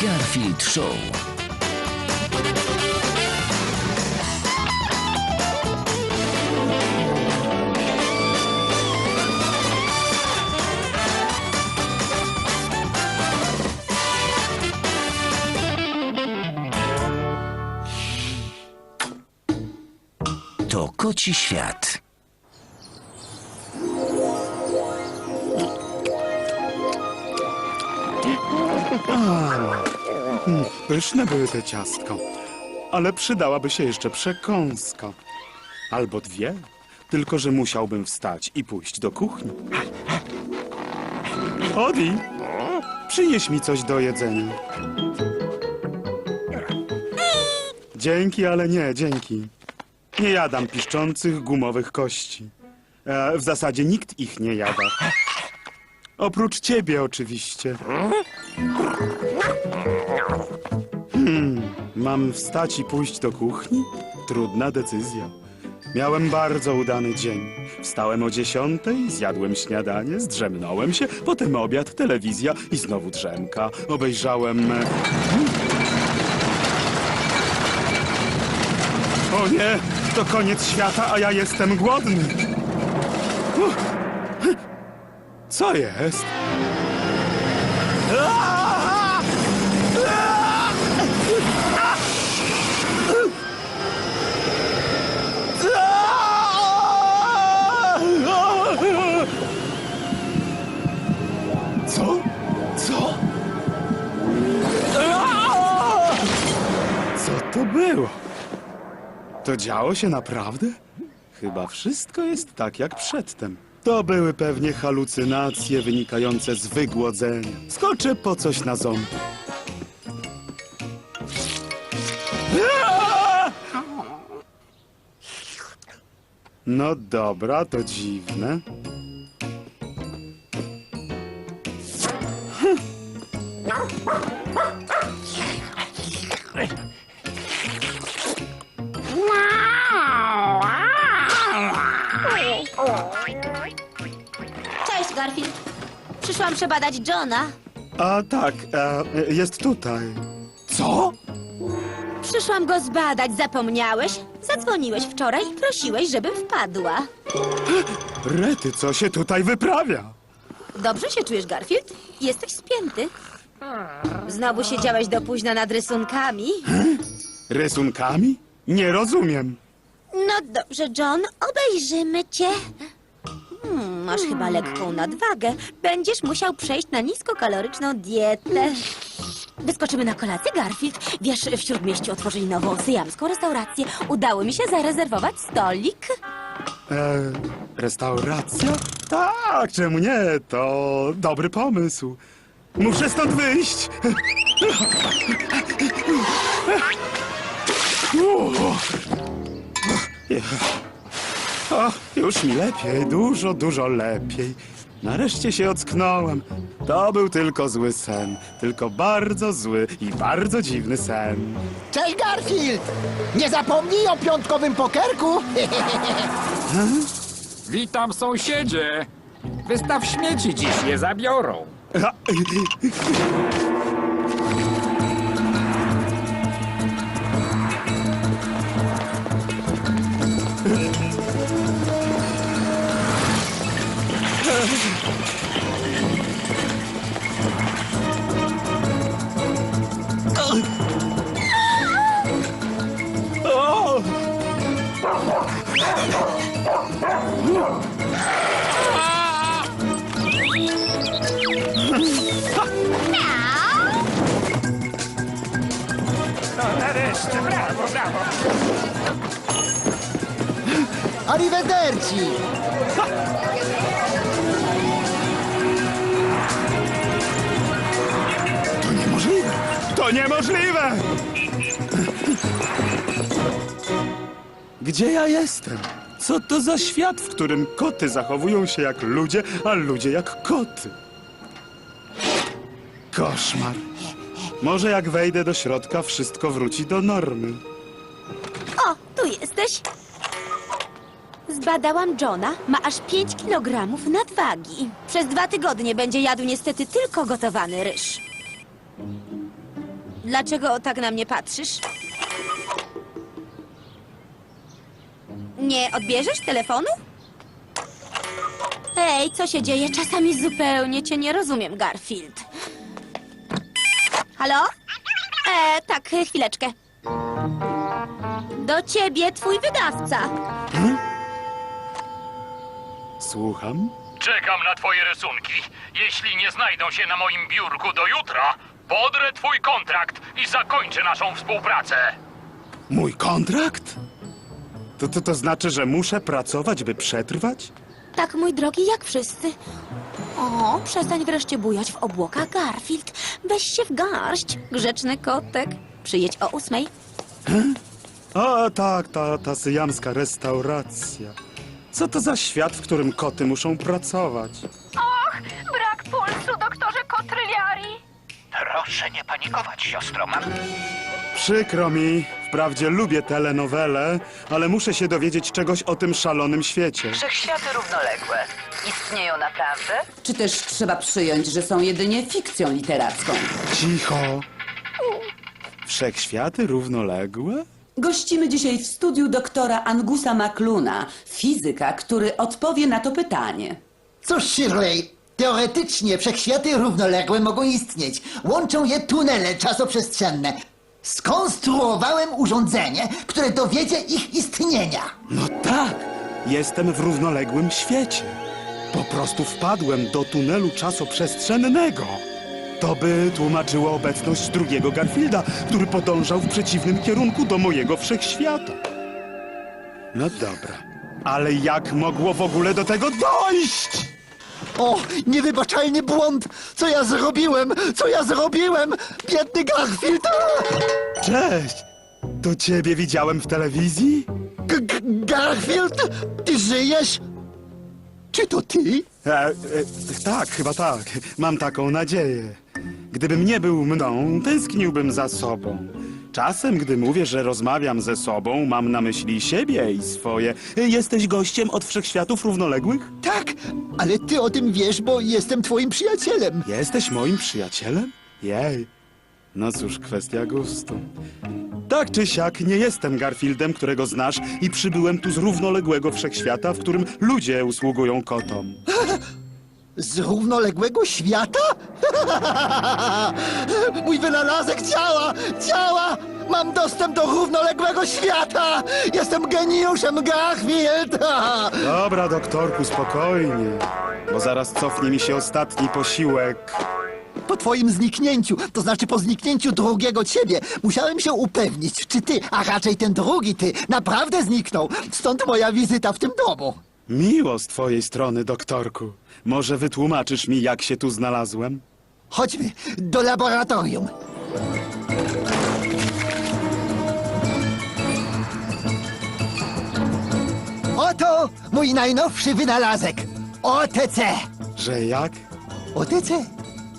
Garfield Show. To koci świat. Pyszne były te ciastka, ale przydałaby się jeszcze przekąska. Albo dwie, tylko że musiałbym wstać i pójść do kuchni. Odi, przynieś mi coś do jedzenia. Dzięki, ale nie, dzięki. Nie jadam piszczących, gumowych kości. E, w zasadzie nikt ich nie jada. Oprócz ciebie oczywiście. Mam wstać i pójść do kuchni? Trudna decyzja. Miałem bardzo udany dzień. Wstałem o dziesiątej, zjadłem śniadanie, zdrzemnąłem się, potem obiad, telewizja i znowu drzemka. Obejrzałem... e, O nie! To koniec świata, a ja jestem głodny! Uff. Co jest? Aaa! To było? To działo się naprawdę? Chyba wszystko jest tak jak przedtem. To były pewnie halucynacje wynikające z wygłodzenia. Skoczę po coś na ząb. No dobra, to dziwne. Przyszłam przebadać Johna. A tak, e, jest tutaj. Co? Przyszłam go zbadać, zapomniałeś? Zadzwoniłeś wczoraj i prosiłeś, żebym wpadła. Rety, co się tutaj wyprawia? Dobrze się czujesz, Garfield? Jesteś spięty. Znowu siedziałeś do późna nad rysunkami? Rysunkami? Nie rozumiem. No dobrze, John, obejrzymy cię. Hmm, masz chyba lekką nadwagę. Będziesz musiał przejść na niskokaloryczną dietę. Wyskoczymy na kolację, Garfield. Wiesz, w Śródmieściu otworzyli nową syjamską restaurację. Udało mi się zarezerwować stolik. E, restauracja? Tak, czemu nie? To dobry pomysł. Muszę stąd wyjść. O, już mi lepiej, dużo, dużo lepiej. Nareszcie się ocknąłem. To był tylko zły sen. Tylko bardzo zły i bardzo dziwny sen. Cześć Garfield! Nie zapomnij o piątkowym pokerku! Witam sąsiedzie! Wystaw śmieci, dziś je zabiorą. Arrivederci! To niemożliwe! To niemożliwe! Gdzie ja jestem? Co to za świat, w którym koty zachowują się jak ludzie, a ludzie jak koty? Koszmar. Może jak wejdę do środka, wszystko wróci do normy. Tu jesteś. Zbadałam Johna. Ma aż 5 kilogramów nadwagi. Przez dwa tygodnie będzie jadł niestety tylko gotowany ryż. Dlaczego tak na mnie patrzysz? Nie odbierzesz telefonu? Hej, co się dzieje? Czasami zupełnie cię nie rozumiem, Garfield. Halo? E, tak, chwileczkę. Do ciebie twój wydawca. Słucham? Czekam na twoje rysunki. Jeśli nie znajdą się na moim biurku do jutra, podrę twój kontrakt i zakończę naszą współpracę. Mój kontrakt? To, to, to znaczy, że muszę pracować, by przetrwać? Tak, mój drogi, jak wszyscy. O, przestań wreszcie bujać w obłokach, Garfield. Weź się w garść, grzeczny kotek. Przyjedź o ósmej. A tak, ta, ta syjamska restauracja. Co to za świat, w którym koty muszą pracować? Och, brak pulsu, doktorze Kotryliari. Proszę nie panikować, siostro. Mam Przykro mi, wprawdzie lubię telenowele, ale muszę się dowiedzieć czegoś o tym szalonym świecie. Wszechświaty równoległe istnieją naprawdę? Czy też trzeba przyjąć, że są jedynie fikcją literacką? Cicho. Wszechświaty równoległe? Gościmy dzisiaj w studiu doktora Angusa Macluna, fizyka, który odpowie na to pytanie. Cóż, Shirley, teoretycznie wszechświaty równoległe mogą istnieć. Łączą je tunele czasoprzestrzenne. Skonstruowałem urządzenie, które dowiedzie ich istnienia. No tak, jestem w równoległym świecie. Po prostu wpadłem do tunelu czasoprzestrzennego. To by tłumaczyło obecność drugiego Garfielda, który podążał w przeciwnym kierunku do mojego wszechświata. No dobra, ale jak mogło w ogóle do tego dojść? O, niewybaczalny błąd! Co ja zrobiłem? Co ja zrobiłem? Biedny Garfield! Cześć! To ciebie widziałem w telewizji? G- G- Garfield, ty żyjesz? Czy to ty? E, e, tak, chyba tak. Mam taką nadzieję. Gdybym nie był mną, tęskniłbym za sobą. Czasem, gdy mówię, że rozmawiam ze sobą, mam na myśli siebie i swoje. Jesteś gościem od wszechświatów równoległych? Tak, ale ty o tym wiesz, bo jestem twoim przyjacielem. Jesteś moim przyjacielem? Jej. No cóż, kwestia gustu. Tak czy siak, nie jestem Garfieldem, którego znasz i przybyłem tu z równoległego wszechświata, w którym ludzie usługują kotom. Z równoległego świata? Mój wynalazek działa! Działa! Mam dostęp do równoległego świata! Jestem geniuszem Garfield! Dobra, doktorku, spokojnie, bo zaraz cofnie mi się ostatni posiłek. Po twoim zniknięciu, to znaczy po zniknięciu drugiego ciebie, musiałem się upewnić, czy ty, a raczej ten drugi ty, naprawdę zniknął. Stąd moja wizyta w tym domu. Miło z twojej strony, doktorku. Może wytłumaczysz mi, jak się tu znalazłem? Chodźmy do laboratorium. Oto mój najnowszy wynalazek. OTC. Że jak? OTC.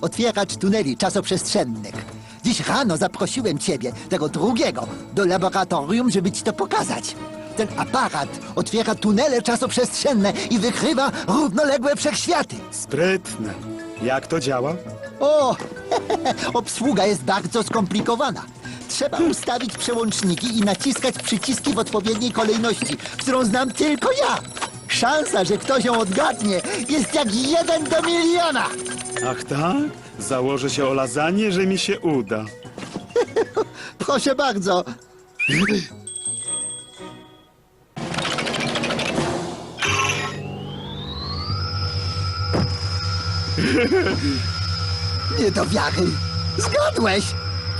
Otwieracz tuneli czasoprzestrzennych. Dziś rano zaprosiłem ciebie, tego drugiego, do laboratorium, żeby ci to pokazać. Ten aparat otwiera tunele czasoprzestrzenne i wykrywa równoległe wszechświaty. Sprytne. Jak to działa? O, obsługa jest bardzo skomplikowana. Trzeba ustawić przełączniki i naciskać przyciski w odpowiedniej kolejności, którą znam tylko ja. Szansa, że ktoś ją odgadnie, jest jak jeden do miliona. Ach tak? Założę się o lasagne, że mi się uda. Proszę bardzo. Nie do wiary. Zgadłeś.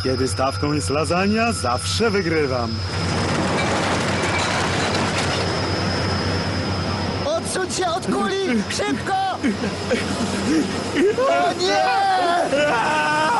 Kiedy stawką jest lasagna, zawsze wygrywam. Odsuń się od kuli! Szybko! O nie!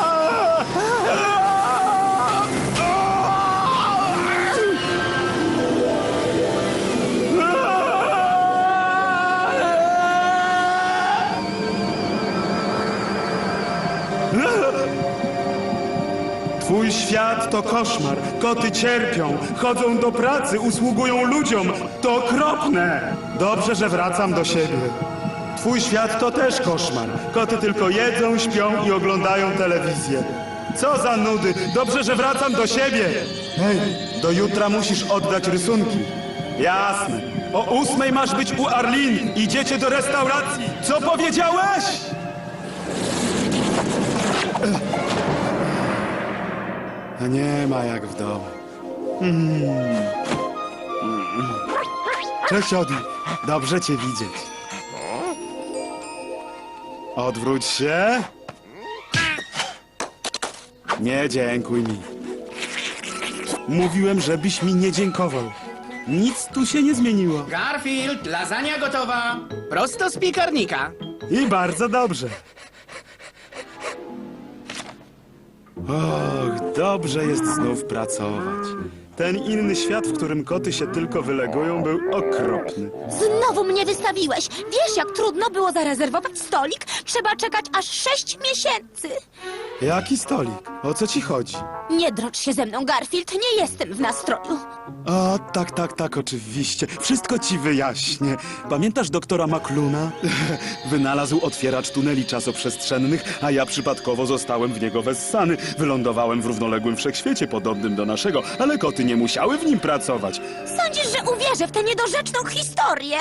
świat to koszmar. Koty cierpią, chodzą do pracy, usługują ludziom. To okropne. Dobrze, że wracam do siebie. Twój świat to też koszmar. Koty tylko jedzą, śpią i oglądają telewizję. Co za nudy! Dobrze, że wracam do siebie! Hej, do jutra musisz oddać rysunki. Jasne. O ósmej masz być u Arlin. Idziecie do restauracji. Co powiedziałeś? A nie ma jak w domu. Mm. Mm. Cześć, Odi. Dobrze cię widzieć. Odwróć się. Nie dziękuj mi. Mówiłem, żebyś mi nie dziękował. Nic tu się nie zmieniło. Garfield, lasagna gotowa. Prosto z piekarnika. I bardzo dobrze. Och, dobrze jest znów pracować. Ten inny świat, w którym koty się tylko wylegują, był okropny. Znowu mnie wystawiłeś. Wiesz, jak trudno było zarezerwować stolik? Trzeba czekać aż sześć miesięcy. Jaki stolik? O co ci chodzi? Nie drocz się ze mną, Garfield. Nie jestem w nastroju. O, tak, tak, tak, oczywiście. Wszystko ci wyjaśnię. Pamiętasz doktora Makluna? Wynalazł otwieracz tuneli czasoprzestrzennych, a ja przypadkowo zostałem w niego wessany. Wylądowałem w równoległym wszechświecie podobnym do naszego, ale koty nie musiały w nim pracować. Sądzisz, że uwierzę w tę niedorzeczną historię?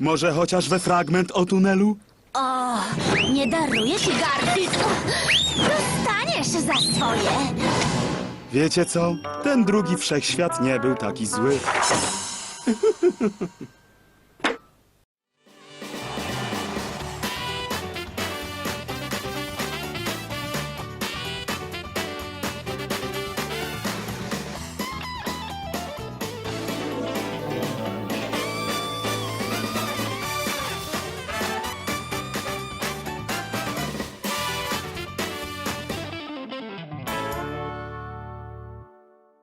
Może chociaż we fragment o tunelu? O, nie daruję ci, Garfield. Dostaniesz za swoje. Wiecie co? Ten drugi wszechświat nie był taki zły.